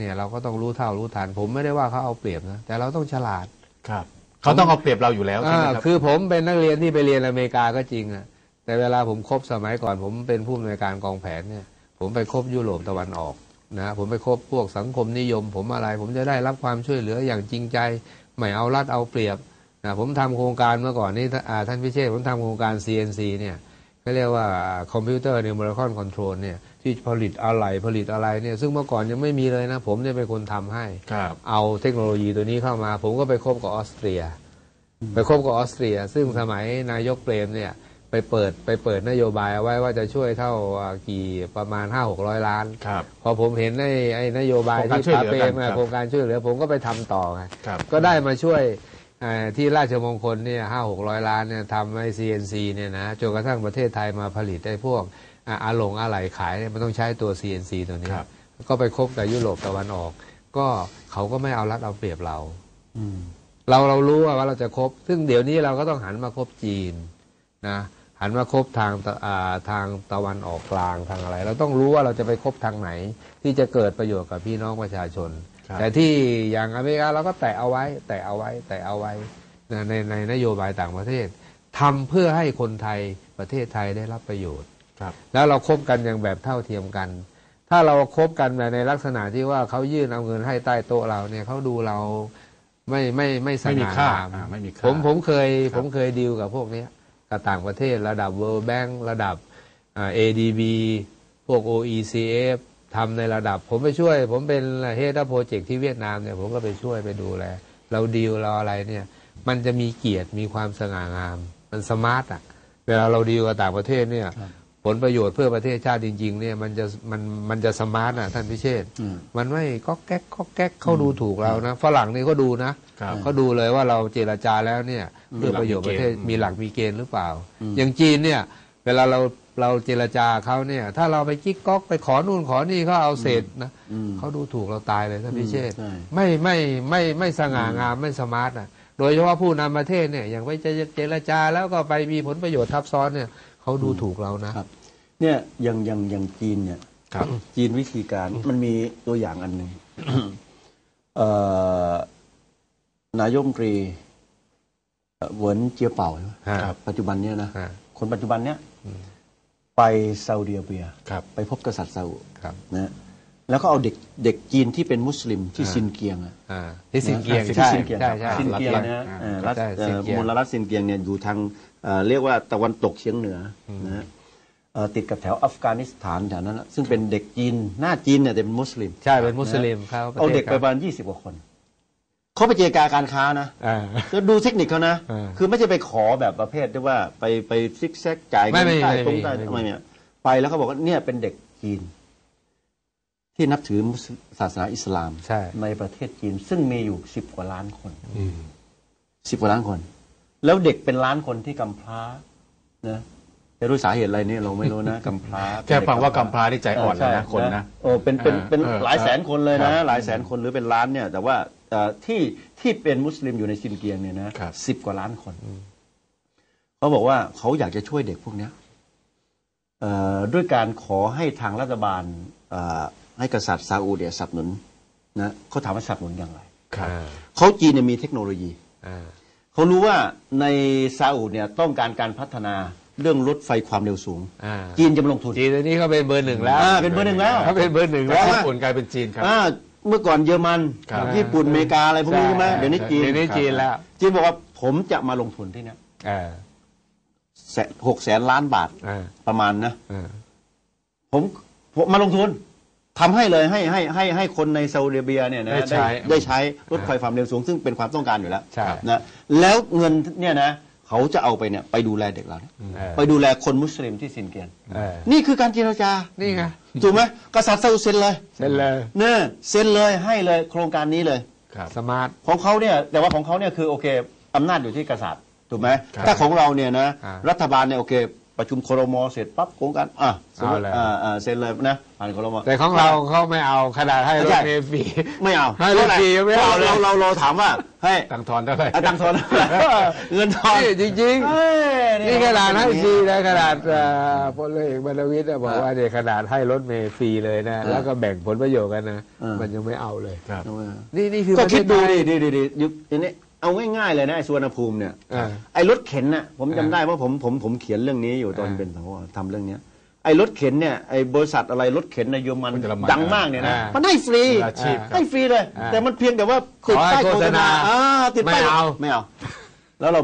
เนี่ยเราก็ต้องรู้เท่ารู้ทันผมไม่ได้ว่าเขาเอาเปรียบนะแต่เราต้องฉลาดครับเขาต้องเอาเปรียบเราอยู่แล้วใช่ไหมอ่าครับคือผมเป็นนักเรียนที่ไปเรียนอเมริกาก็จริงอะแต่เวลาผมคบสมัยก่อน ผมเป็นผู้อำนวยการกองแผนเนี่ย ผมไปคบยุโรปตะวันออกนะผมไปคบพวกสังคมนิยม ผมอะไร ผมจะได้รับความช่วยเหลืออย่างจริงใจไม่เอารัดเอาเปรียบนะผมทำโครงการเมื่อก่อนนี้อ่าท่านพิเชษฐ์ผมทำโครงการ CNC เนี่ยเขาเรียกว่าคอมพิวเตอร์นิวเมอร์คอนคอนโทรลเนี่ย ที่ผลิตอะไรผลิตอะไรเนี่ยซึ่งเมื่อก่อนยังไม่มีเลยนะ ผมเนี่ยเป็นคนทำให้ครับเอาเทคโนโลยีตัวนี้เข้ามา ผมก็ไปคบกับออสเตรีย ไปคบกับออสเตรีย ซึ่งสมัยนายกเปรมเนี่ยไปเปิดไปเปิดนโยบายเอาไว้ว่าจะช่วยเท่าอ่ากี่ประมาณห้าหกร้อยล้านครับพอผมเห็นไอ้ไอ้นโยบายโครงการที่ช่วยปาเหลือเปรกันมอะครับโครงการช่วยเหลือ ผมก็ไปทำต่อไงครับก็ได้มาช่วยอ่าที่ราชมงคลเนี่ยห้าหกร้อยล้านเนี่ยทำให้ CNC เนี่ยนะจนกระทั่งประเทศไทยมาผลิตได้พวก อ่าอาหลงอะไหล่ขายเนี่ยมันต้องใช้ตัว CNC ตัวนี้ครับก็ไปคบกับยุโรปตะวันออก ก็เขาก็ไม่เอารัดเอาเปรียบเราอืมเราเรารู้ว่าว่าเราจะคบ ซึ่งเดี๋ยวนี้เราก็ต้องหันมาคบจีนนะหันมาคบทางตะอ่าทางตะวันออกกลางทางอะไร เราต้องรู้ว่าเราจะไปคบทางไหน ที่จะเกิดประโยชน์กับพี่น้องประชาชนครับแต่ที่อย่างอเมริกาเราก็แตะเอาไว้ แตะเอาไว้ แตะเอาไว้นะในในนโยบายต่างประเทศทำเพื่อให้คนไทยประเทศไทยได้รับประโยชน์ครับ แล้วเราคบกันอย่างแบบเท่าเทียมกัน ถ้าเราคบกันแบบในลักษณะที่ว่าเขายื่นเอาเงินให้ใต้โต๊ะเราเนี่ยเขาดูเราไม่ไม่ไม่สไม่มีง่าค่างามอ่าไม่มีค่าผมผมเคยครับผมเคยดีลกับพวกเนี้ยกับต่างประเทศระดับ World Bank ระดับอ่า ADB พวก OECF ทำในระดับ ผมไปช่วย ผมเป็นเฮดโปรเจกต์ที่เวียดนามเนี่ยผมก็ไปช่วยไปดูแล เราดีลเราอะไรเนี่ย มันจะมีเกียรติมีความสง่างาม มันสมาร์ทอะ เวลาเราดีลกับต่างประเทศเนี่ยครับ ผลประโยชน์เพื่อประเทศชาติจริงๆเนี่ยมันจะมันมันจะสมาร์ทอะท่านพิเชษฐ์อืมมันไม่ก็แก๊กก็แก๊กเขาดูถูกเรานะฝรั่งนี่ก็ดูนะครับเขาดูเลยว่าเราเจรจาแล้วเนี่ยเพื่อประโยชน์ประเทศมีมีหหลัลักกมีมีเกเกณฑ์ณฑ์หรือเปล่าอืมอย่างจีนเนี่ยเวลาเราเราเจรจาเขาเนี่ย ถ้าเราไปจิ๊กก๊อกไปขอนู่นขอนี่เขาเอาเศษนะอืมเขาดูถูกเราตายเลยท่านพิเชษฐ์ใช่ไม่ไม่ไม่ไม่สง่างามไม่สมาร์ทอะโดยเฉพาะผู้นำประเทศเนี่ยอย่างไปเจรจาแล้วก็ไปมีผลประโยชน์ทับซ้อนเนี่ย เขาดูถูกเรานะ ครับ เนี่ยอย่างอย่างอย่างจีนเนี่ยครับจีนวิธีการมันมีตัวอย่างอันหนึ่งเอ่อนายกรัฐมนตรีเอ่อเหวินเจียเป่าใช่ไหมครับปัจจุบันเนี่ยนะฮะคนปัจจุบันเนี่ยไปซาอุดิอาระเบียครับไปพบกษัตริย์ซาอุครับนะแล้วก็เอาเด็กเด็กจีนที่เป็นมุสลิมที่อ่าซินเกียงอะอ่าที่สินเกียงที่ใช่ซินเกียงใช่ใช่ซินเกียงนะฮะอ่าเอ่อรัฐใช่เอ่ซินอเกียงมลรัฐซินเกียงเนี่ยอยู่ทาง เอ่อเรียกว่าตะวันตกเฉียงเหนืออนะฮะเอ่อติดกับแถวอัฟกานิสถานแถวนั้นนะซึ่งเป็นเด็กจีนหน้าจีนเนี่ยแต่เป็นมุสลิม ใช่เป็นมุสลิมเขาประทศเอาเด็กไปประมาณยี่สิบกว่าคนเขาไปเจรจาการค้านะอ่าก็ดูเทคนิคเขานะเออคือไม่ใช่ไปขอแบบประเภทที่ว่าไปไปซิกแซกจ่ายเงินไม่ใต้ไม่ตรงไม่ใต้ไม่ไม่เนี่ยไปแล้วเขาบอกว่าเนี่ยเป็นเด็กจีน ที่นับถือมุสลิมศาสนาอิสลามใช่ในประเทศจีนซึ่งมีอยู่สิบกว่าล้านคนอืมสิบกว่าล้านคน แล้วเด็กเป็นล้านคนที่กำพร้านะจะรู้สาเหตุอะไรเนี่ยเราไม่รู้นะกำพร้าแค่ฟังว่ากำพร้าที่ใจอ่อนแล้วนะใช่คนนะโอ้เป็นเป็นเป็นเออหลายแสนคนเลยครันะบหลายแสนคนหรือเป็นล้านเนี่ย แต่ว่าเอ่อที่ที่เป็นมุสลิมอยู่ในซินเกียงเนี่ยนะครับสิบกว่าล้านคนเขาบอกว่าเขาอยากจะช่วยเด็กพวกเนี้ยเอ่อด้วยการขอให้ทางรัฐบาลเอ่อให้กษัตริย์ซาอุดิสนับสนุนนะเขาถามว่าสนับสนุนอย่างไรครับอ่าเขาจีนเนี่ยมีเทคโนโลยี อ่าเขารู้ว่าในซาอุเนี่ยต้องการการพัฒนาเรื่องรถไฟความเร็วสูง อ่าจีนจะมาลงทุน จีนตอนนี้เขาเป็นเบอร์หนึ่งแล้วอ่าเป็นเบอร์หนึ่งแล้ว เขาเป็นเบอร์หนึ่งแล้แล้ววญี่ปุ่นกลายเป็นจีนครับ อ่าเมื่อก่อนเยอรมันครับ ญี่ปุ่นอเมริกาอะไรพวกนี้ใช่ไหมเดี๋ยวนี้จีนเดี๋ยวนี้จีนแล้วจีนบอกว่าผมจะมาลงทุนที่เนี่ยอ่าแสนหกแสนล้านบาทอ่าประมาณนะอ่าผมผมมาลงทุน ทำให้เลยให้ให้ให้ให้คนในซาอุดิอาระเบียเนี่ยนะได้ใช้ ได้ใช้รถไฟความเร็วสูงซึ่งเป็นความต้องการอยู่แล้วใช่ นะแล้วเงินเนี่ยนะเขาจะเอาไปเนี่ยไปดูแลเด็กเราเนี่ยเออไปดูแลคนมุสลิมที่ซินเกียน เออนี่คือการเจรจานี่ไงถูกไหมกษัตริย์ซาอุเซ็นเลยเซ็นเลยเนี่ยเซ็นเลยให้เลยโครงการนี้เลย ครับ สมาร์ท ของเขาเนี่ยแต่ว่าของเขาเนี่ยคือโอเคอำนาจอยู่ที่กษัตริย์ถูกไหมครับถ้าของเราเนี่ยนะอ่ารัฐบาลเนี่ยโอเค ประชุมครมเสร็จปั๊บโครงการอะสมมติเอาเลย อ่าอ่าเซ็นเลยนะผ่านครม แต่ของเราเขาไม่เอาขนาดให้รถใช่เมล์ฟรี ไม่เอาให้รถฟรียังไม่เอาเลย เราเราเราถามว่าให้ตังทอนเท่าไหร่อาตังค์ทอน เงินทอนนี่จริงเอ้ยๆนี่ขนาดให้ฟรีนะขนาดเอ่อพลเอกบรรณวิทย์อะบอกว่าเนี่ยขนาดให้รถเมล์ฟรีเลยนะ แล้วก็แบ่งผลประโยชน์กันนะ มันยังไม่เอาเลยครับนี่นี่คือก็คิดดูประเทศไทยดิดิดิดิยุคอันนี้ เอาง่ายๆเลยนะไอ้สุวรรณภูมิเนี่ยอ่า ไอ้รถเข็นน่ะผมจำอ่าได้ว่าผมผมผมเขียนเรื่องนี้อยู่ตอนอ่าเป็นสังคมทำเรื่องเนี้ยไอ้รถเข็นเนี่ยไอ้บริษัทอะไรรถเข็นในเยอรมันเยอรมันดังมากเนี่ยนะอ่ามัมันให้ฟรีมืออาชีพครับให้ฟรีเลย อ่าแต่มันเพียงแต่ว่าติดขอให้ป้ายโฆษโฆษณาณาอ่าติดป้ายไม่เอา ไม่เอา แล้วเรา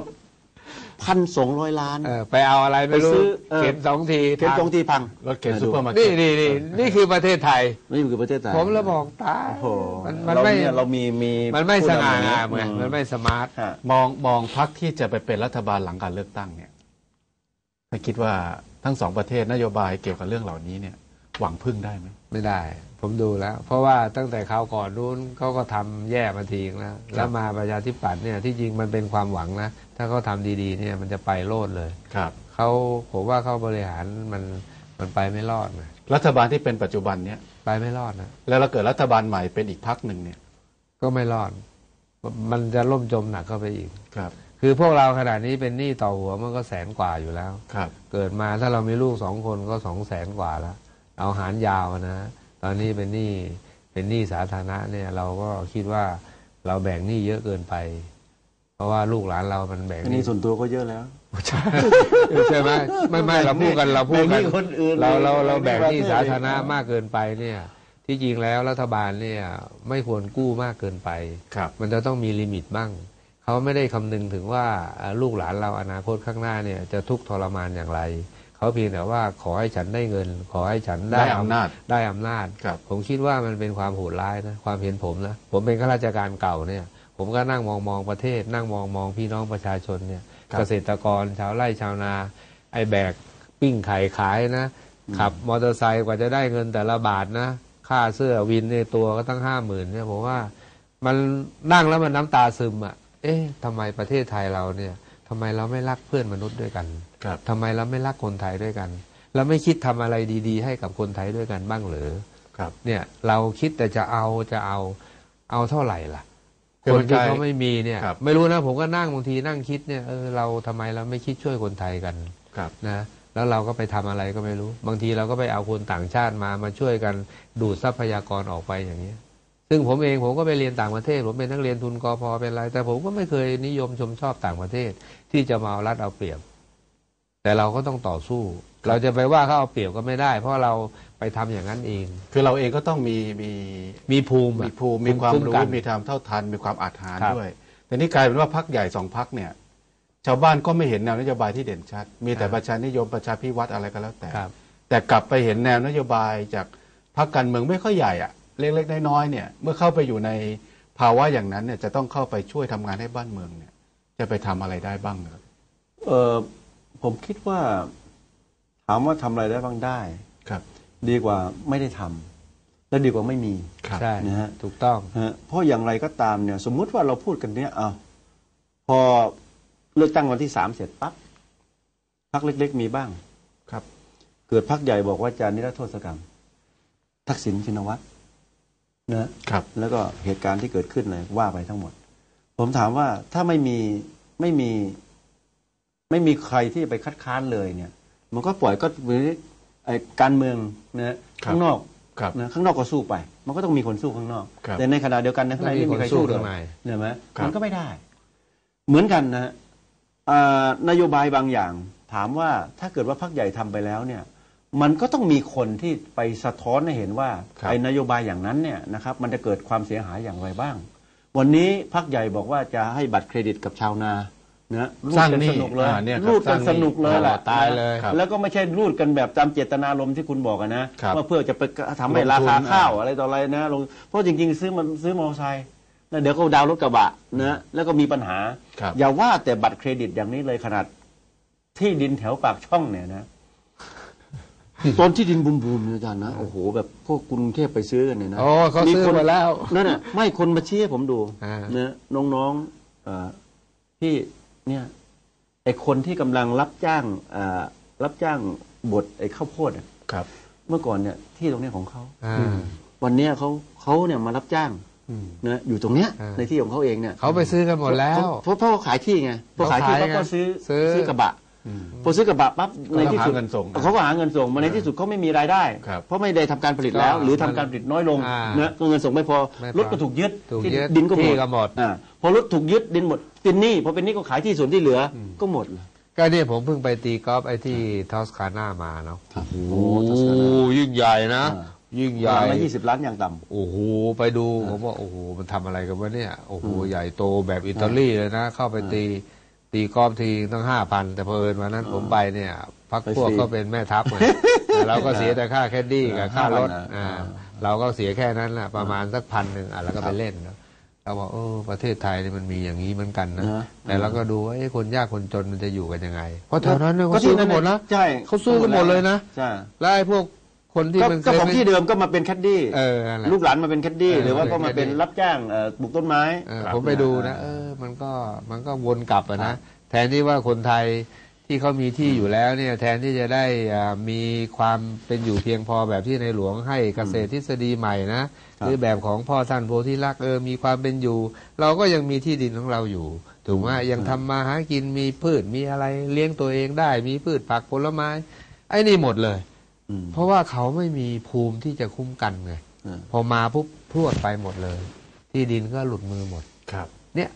พันสองร้อยล้าน เออไปเอาอะไรไม่ไปซื้รู้อเออ เข็นสองทีเข็นพังตรงที่พังรถเข็นซูเปอร์มาร์เก็นี่ตนี่นี่นี่คือประเทศไทย นี่คือประเทศไทยผมแล้วบอกตายโอ้โหมันมันเราไม่เนี่ยเรามีมีมันไม่ผู้สนำง่าอย่งามไงอืมันไม่สมาร์ทฮะ มองมองพักที่จะไปเป็นรัฐบาลหลังการเลือกตั้งเนี่ยถ้าคิดว่าทั้งสองประเทศนโยบายเกี่ยวกับเรื่องเหล่านี้เนี่ย หวังพึ่งได้ไหมไม่ได้ ผมดูแล้ว เพราะว่าตั้งแต่คราวก่อนนู้นเขาก็ทำแย่มาทีนึงแล้วแล้วมาประชาธิปัตย์เนี่ยที่จริงมันเป็นความหวังนะ ถ้าเขาทำดีๆเนี่ยมันจะไปโลดเลยครับเขาผมว่าเขาบริหารมันมันไปไม่รอดนะรัฐบาลที่เป็นปัจจุบันเนี่ยไปไม่รอดนะแล้วเราเกิดรัฐบาลใหม่เป็นอีกพักหนึ่งเนี่ย ก็ไม่รอด มันจะล่มจมหนักเข้าไปอีกครับ คือพวกเราขนาดนี้เป็นหนี้ต่อหัวมันก็แสนกว่าอยู่แล้วครับ เกิดมาถ้าเรามีลูกสองคนก็สองแสนกว่าแล้ว เอาหารยาวนะตอนนี้เป็นหนี้เป็นหนี้สาธารณะเนี่ยเราก็คิดว่าเราแบ่งหนี้เยอะเกินไป เพราะว่าลูกหลานเรามันแบ่งอันหนี้นี้ส่วนตัวก็เยอะแล้ว ใช่ไหมไม่ไม่เราพูดกันเราพูดแบ่กังนหนี้คนอื่นเราเราเราแบ่แบ่งงหนี้ประเทศสาธารณะมากเกินไปเนี่ย ที่จริงแล้วรัฐบาลเนี่ยไม่ควรกู้มากเกินไป ครับ มันจะต้องมีลิมิตบ้าง เขาไม่ได้คำนึงถึงว่าอ่าลูกหลานเราอนาคตข้างหน้าเนี่ยจะทุกข์ทรมานอย่างไร เขาเพียงแต่ว่าขอให้ฉันได้เงิน ขอให้ฉันได้ได้อำนาจได้อำนาจครับผมคิดว่ามันเป็นความโหดร้ายนะความเห็นผมนะผมเป็นข้าราชการเก่าเนี่ย ผมก็นั่งมองมองประเทศ นั่งมองมองพี่น้องประชาชนเนี่ยครับเกษตรกรชาวไร่ชาวนา ไอ้แบกปิ้งไข่ขายนะขับมอเตอร์ไซค์กว่าจะได้เงินแต่ละบาทนะ ค่าเสื้อวินในยตัวก็ตั้งห้าหมื่นเนี่ยผมว่ามันนั่งแล้วมันน้ำตาซึมอะ เอ๊ะทำไมประเทศไทยเราเนี่ยทำไมเราไม่รักเพื่อนมนุษย์ด้วยกันครับ ทำไมเราไม่รักคนไทยด้วยกัน เราไม่คิดทำอะไรดี ๆ ให้กับคนไทยด้วยกันบ้างเหรือครับ เนี่ยเราคิดแต่จะเอาจะเอาเอาเท่าไหร่ล่ะคือคมันนที่กลายเขาไม่มีเนี่ยครับไม่รู้นะผมก็นั่งบางทีนั่งคิดเนี่ยเออเราทำไมเราไม่คิดช่วยคนไทยกันครับนะแล้วเราก็ไปทำอะไรก็ไม่รู้ บางทีเราก็ไปเอาคนต่างชาติมามาช่วยกันดูดทรัพยากรออกไปอย่างนี้ยซึ่งผมเองผมก็ไปเรียนต่างประเทศ ผมเป็นนักเรียนทุนกอพอเป็นอะไร แต่ผมก็ไม่เคยนิยมชมชอบต่างประเทศ ที่จะมาเอารัดเอาเปรียบ แต่เราก็ต้องต่อสู้ เราจะไปว่าเขาเอาเปรียบก็ไม่ได้ เพราะเราไปทำอย่างนั้นเอง คือเราเองก็ต้องมีมีมีภูมิมีอะภูมิมีความรู้กันมีความเท่าทันมีความอาจหารครับด้วย แต่นี่กลายเป็นว่าพักใหญ่สองพักเนี่ย ชาวบ้านก็ไม่เห็นแนวนโยบายที่เด่นชัด มีแต่ประชานิยมประชาพิวัตรอะไรก็แล้วแต่ครับแต่กลับไปเห็นแนวนโยบายจากพักการเมืองไม่ค่อยใหญ่อะเล็กๆน้อยๆเนี่ย เมื่อเข้าไปอยู่ในภาวะอย่างนั้นเนี่ยจะต้องเข้าไปช่วยทำงานให้บ้านเมืองเนี่ย จะไปทำอะไรได้บ้างครับเออ ผมคิดว่า ถามว่าทำอะไรได้บ้างได้ ครับ ดีกว่าไม่ได้ทำและดีกว่าไม่มีครับใช่นะฮะถูกต้องฮะเพราะอย่างไรก็ตามเนี่ย สมมุติว่าเราพูดกันเนี้ยเอาพอเลือกตั้งวันที่สามเสร็จปั๊บพักเล็ก ๆ มีบ้าง ครับ เกิดพักใหญ่บอกว่าจะนิรโทษกรรม ทักษิณชินวัตรนะครับ แล้วก็เหตุการณ์ที่เกิดขึ้นเลยว่าไปทั้งหมด ผมถามว่าถ้าไม่มีไม่มี ไม่มีใครที่ไปคัดค้านเลยเนี่ย มันก็ปล่อยก็เหมือนไอ้การเมืองนะครับข้างนอกครับนะข้างนอกก็สู้ไป มันก็ต้องมีคนสู้ข้างนอกครับแต่ในขณะเดียวกันในข้างในไม่มีใครสู้เลต้องมีคนสู้ข้างในยเนี่ยไหมครับมันก็ไม่ได้ เหมือนกันนะอ่านโยบายบางอย่าง ถามว่าถ้าเกิดว่าพรรคใหญ่ทำไปแล้วเนี่ย มันก็ต้องมีคนที่ไปสะท้อนให้เห็นว่าครับไอ้นโยบายอย่างนั้นเนี่ยนะครับ มันจะเกิดความเสียหายอย่างไรบ้าง วันนี้พรรคใหญ่บอกว่าจะให้บัตรเครดิตกับชาวนา นะรูดสร้างกันหนี้สนุกเลยอ่าเนี่ยครับรูดกันสร้างหนี้สนุกเลยแหละตายเลยครับแล้วก็ไม่ใช่รูดกันแบบตามเจตนารมณ์ที่คุณบอกอะนะครับว่าเพื่อจะไปทำให้ลงทุนราคาข้าวอ่าอะไรต่ออะไรนะลงเพราะจริง ๆ ซื้อมันซื้อมอเตอร์ไซค์แล้วเดี๋ยวก็ดาวน์รถกระบะนะแล้วก็มีปัญหาครับอย่าว่าแต่บัตรเครดิตอย่างนี้เลยขนาด ที่ดินแถวปากช่องเนี่ยนะตอนที่ดินบูมๆเนี่ยอาจารย์นะโอ้โหแบบพวกกรุงเทพไปซื้อกันเนี่ยนะโอ้เขาซื้อคนมาแล้วนั่นน่ะไม่คนมาชี้ให้ผมดูอ่าเนะน้องๆเอ่อที่ เนี่ยไอคนที่กำลังรับจ้างเอ่อรับจ้างบดไอ้ข้าวโพดอะครับ เมื่อก่อนเนี่ยที่ตรงเนี้ยของเขาอ่าวันเนี้ยเขาเขาเนี่ยมารับจ้างอืมนะอยู่ตรงเนี้ยอ่าในที่ของเขาเองเนี่ยเขาไปซื้อกันหมดแล้วเพราะเพราะเขาขายที่ไงพอขายที่เขาเขาขายก็ซื้อซื้อซื้อกระบะอืม พอซื้อกระบะปั๊บก็ในที่สุดหาเงินส่งเขาก็หาเงินส่งมาในที่สุดเขาไม่มีรายได้ ครับเพราะไม่ได้ทำการผลิตแล้ว ก็หรือทำการผลิตน้อยลงอ่านะก็เงินส่งไม่พอไม่พอรถก็ถูกยึดถูกที่ยึดดินก็หมที่ดก็หมด อ่าพอรถถูกยึดดินหมดเป็นหนี้พอเป็นหนี้ก็ขายที่ส่วนที่เหลืออก็หมดเลย ก็เนี่ยผมเพิ่งไปตีกอล์ฟไอ้ที่ทอสคาน่ามาเนาะครับโอ้โอ้ทัศนะยิ่งใหญ่นะ อ่า ยิ่งใหญ่ละยี่สิบล้านอย่างต่ำ โอ้โห ไปดูผมว่าโอ้โห มันทำอะไรกันวะเนี่ย โอ้โห ใหญ่โตแบบอิตาลีเลยนะ เข้าไปตี ตีกอล์ฟทีตั้งห้าพันแต่เพอเอิญวันนั้นผมไปเนี่ยพักพวกไปฟรีก็เป็นแม่ทัพไงแต่เราก็เสียแต่ค่าแคดดี้กับค่ารถ5,000อะอ่าอ่าเราก็เสียแค่นั้นแหละประมาณสักพันหนึ่งอะแล้วก็ไปเล่นเนอะเราบอกเออประเทศไทยนี่มันมีอย่างนี้เหมือนกันนะนะแต่เราก็ดูว่าเอ้คนยากคนจนมันจะอยู่กันยังไง เพราะแถวนั้นเนี่ยเขาสู้กันหมดนะใช่เขาสู้กันหมดเลยนะใช่แล้วไอ้พวก คนที่ก็มันก็ของไม่ ที่เดิมก็มาเป็นแคดดี้เออนั่นแหละลูกหลานมาเป็นแคดดี้เออหรือว่าก็มาเป็นเป็นแคดดี้ รับจ้างเอ่อปลูกต้นไม้เออครับผมไปดูนะเออมันก็มันก็วนกลับอะนะแทนที่ว่าคนไทยที่เขามีที่อยู่แล้วเนี่ยแทนที่จะได้อ่ามีความเป็นอยู่เพียงพอแบบที่ในหลวงให้เกษตรทฤษฎีใหม่นะหรือแบบของพ่อท่านโพธิลักษณ์เออมีความเป็นอยู่ เราก็ยังมีที่ดินของเราอยู่ ถูกไหมยังทำมาหากินมีพืชมีอะไรเลี้ยงตัวเองได้มีพืชผักผลไม้ ไอ้นี่หมดเลยอืม เพราะว่าเขาไม่มีภูมิที่จะคุ้มกันไงอืมพอมาปุ๊บพรวดไปหมดเลย ที่ดินก็หลุดมือหมดครับ เนี่ย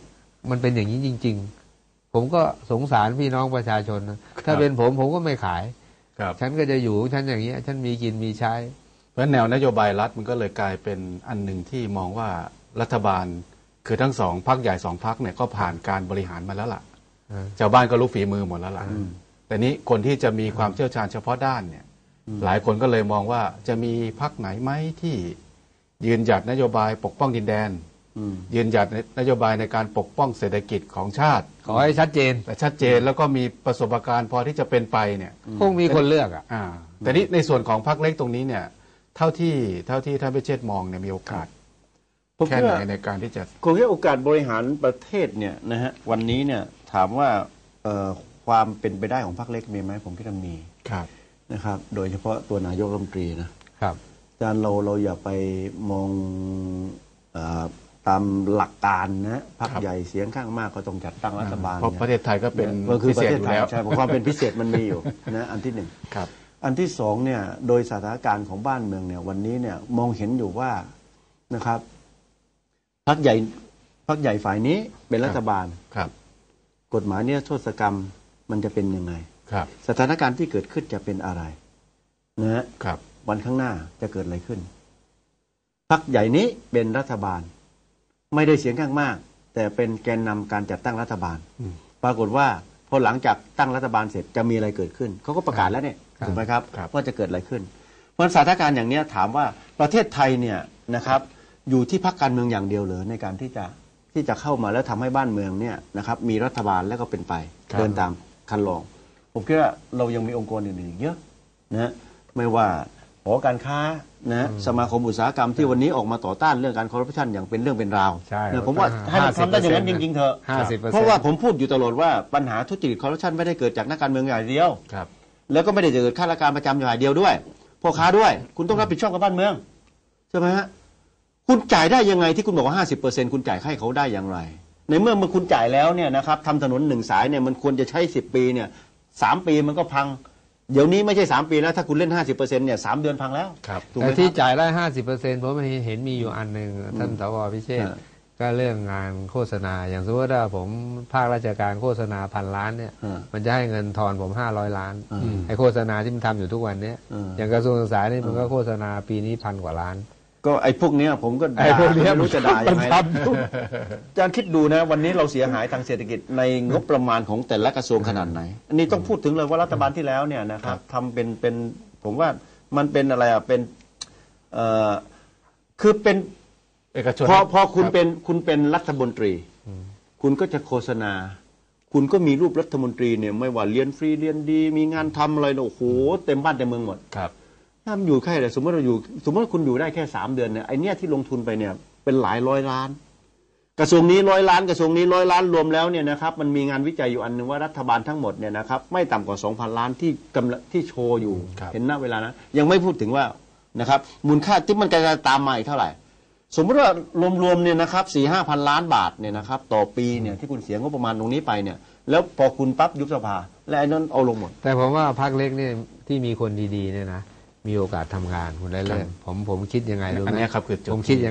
มันเป็นอย่างนี้จริง ๆ ผมก็สงสารพี่น้องประชาชนนะถ้าเป็นผมผมก็ไม่ขายครับฉันก็จะอยู่ของฉันอย่างนี้ยฉันมีกินมีใช้ เพราะแนวนโยบายรัฐมันก็เลยกลายเป็นอันหนึ่งที่มองว่ารัฐบาลคือทั้งสองพักใหญ่สองพักเนี่ยก็ผ่านการบริหารมาแล้วล่ะอ่าชาวบ้านก็รู้ฝีมือหมดแล้วล่ะอืมแต่นี้คนที่จะมีความเชี่ยวชาญเฉพาะด้านเนี่ย หลายคนก็เลยมองว่าจะมีพักไหนไหมที่ยืนหยัดนโยบายปกป้องดินแดนอืมยืนหยัดนโยบายในการปกป้องเศรษฐกิจของชาติ ขอให้ชัดเจน แต่ชัดเจนแล้วก็มีประสบการณ์พอที่จะเป็นไปเนี่ยคงมีคนเลือกอะอ่าแต่นี้ในส่วนของพรรคเล็กตรงนี้เนี่ย เท่าที่เท่าที่ท่านพิเชษฐ์มองเนี่ยมีโอกาสผมแค่คิดไหนว่าในการที่จะคงแค่โอกาสบริหารประเทศเนี่ยนะฮะวันนี้เนี่ยถามว่าเอ่อความเป็นไปได้ของพรรคเล็กมีไหมผมคิดว่ามีครับ นะครับ โดยเฉพาะตัวนายกรัฐมนตรีนะครับอาจารย์เราเราอย่าไปมองเออตามหลักการนะพรรคครับใหญ่เสียงข้างมากก็ต้องจัดตั้งรัฐบาลเพราะนี่ยประเทศไทยก็เป็นมันคือพิประเศษเทศอยู่ไทยแล้วใช่ผมความเป็นพิเศษมันมีอยู่นะอันที่หนึ่งครับอันที่สองเนี่ยโดยสถานการณ์ของบ้านเมืองเนี่ยวันนี้เนี่ยมองเห็นอยู่ว่านะครับพรรคใหญ่พรรคใหญ่ฝ่ายนี้เป็นรัฐบาลครับ กฎหมายเนี่ยโทษกรรมมันจะเป็นยังไง ครับสถานการณ์ที่เกิดขึ้นจะเป็นอะไรนะฮะครับวันข้างหน้าจะเกิดอะไรขึ้นพรรคใหญ่นี้เป็นรัฐบาล ไม่ได้เสียงข้างมาก แต่เป็นแกนนำการจัดตั้งรัฐบาลอืมปรากฏว่าพอหลังจากตั้งรัฐบาลเสร็จจะมีอะไรเกิดขึ้นเขาก็ประกาศแล้วเนี่ยครับถูกไหมครับครับว่าจะเกิดอะไรขึ้นเพราะฉะนั้นสถานการณ์อย่างเนี้ยถามว่าประเทศไทยเนี่ยนะครับ อยู่ที่พรรคการเมืองอย่างเดียวเหรือในการที่จะที่จะเข้ามาแล้วทำให้บ้านเมืองเนี่ยนะครับมีรัฐบาลแล้วก็เป็นไปครับเดินตามคันลอง ผมคิดว่าเรายังมีองค์กรอื่นๆอีกเยอะนะไม่ว่าหอการค้านะสมาคมอุตสาหกรรมที่วันนี้ออกมาต่อต้านเรื่องการคอร์รัปชันอย่างเป็นเรื่องเป็นราวใช่นะผมว่าให้เราทำได้อย่างนั้นจริงๆเถอะห้าสิบเปอร์เพเซ็นต์ราะว่าผมพูดอยู่ตลอดว่าปัญหาทุจริตคอร์รัปชันไม่ได้เกิดจากนักการเมืองอย่างเดียวครับ แล้วก็ไม่ได้เกิดข้าราชการประจำอย่างเดียวด้วยพ่อค้าด้วย คุณต้องรับผิดชอบกับบ้านเมืองใช่ไหมฮะคุณจ่ายได้ยังไงที่คุณบอกว่าห้าสิบเปอร์เซ็นคุณจ่ายให้เขาได้อย่างไร ในเมื่อมันคุณจ่ายแล้วเนี่ยนะครับทำถนนหนึ่งสายเนี่ยมันควรจะใช้สิบปีเนี่ย สามปีมันก็พัง เดี๋ยวนี้ไม่ใช่สามปีแล้วถ้าคุณเล่นห้าสิบเปอร์เซ็นเนี่ยสามเดือนพังแล้วครับถูกไหมแต่คที่รับ จ่ายได้ห้าสิบเปอร์เซ็นต์ผมเห็นมีอยู่อันหนึ่งท่านสวพิเชษฐ์อ่า ก็เรื่องงานโฆษณา อย่างสมมติว่าผมภาคราชการโฆษณาพันล้านเนี่ย อ่า มันจะให้เงินทอนผมห้าร้อยล้านอืมไอ้โฆษณาที่มันทำอยู่ทุกวันเนี้ยอืมอย่างกระทรวงศึกษานี่มันก็โฆษณาปีนี้พันกว่าล้าน ก็ไอ้พวกเนี้ยผมก็ด่าไอ้พวกเนี้ยไม่รู้จะด่ายังไงมันทำอาจารย์คิดดูนะ วันนี้เราเสียหายทางเศรษฐกิจในงบประมาณของแต่ละกระทรวงขนาดไหน อันนี้ต้องพูดถึงเลยว่ารัฐบาลที่แล้วเนี่ยนะครับทำเป็นเป็นผมว่ามันเป็นอะไรอะเป็นเอ่อคือเป็น เอกชนพอพอคุณรับ เป็นคุณเป็นรัฐมนตรี คุณก็จะโฆษณา คุณก็มีรูปรัฐมนตรีเนี่ยไม่ว่าเรียนฟรีเรียนดี มีงานทำอะไรเนี่ยโอ้โหเต็มบ้านเต็มเมืองหมด ครับ ถ้ามันอยู่แค่แต่สมมติเราอยู่ สมมติว่าคุณอยู่ได้แค่สามเดือนเนี่ยไอเนี้ยที่ลงทุนไปเนี่ยเป็นหลายร้อยล้าน กระทรวงนี้ร้อยล้านกระทรวงนี้ร้อยล้านรวมแล้วเนี่ยนะครับมันมีงานวิจัยอยู่อันหนึ่งว่ารัฐบาลทั้งหมดเนี่ยนะครับไม่ต่ำกว่า2,000ล้านที่กำลังที่โชว์อยู่ครับเห็นณเวลานั้นยังไม่พูดถึงว่านะครับมูลค่าที่มันจะตามมาอีกเท่าไหร่สมมติว่ารวมๆเนี่ยนะครับสี่ห้าพันล้านบาทเนี่ยนะครับต่อปีเนี่ยที่คุณเสียงบประมาณตรงนี้ไปเนี่ยแล้วพอคุณปั๊บยุบสภา และไอ้นั้นเอาลงหมด แต่ผมว่าพักเล็กเนี่ยที่มีคนดีๆเนี่ยนะ มีโอกาสทำงานคุณได้เลิศผมผมคิดยังไงรู้ไหมอันเนี้ยครับคือจุดผมคิดยังไง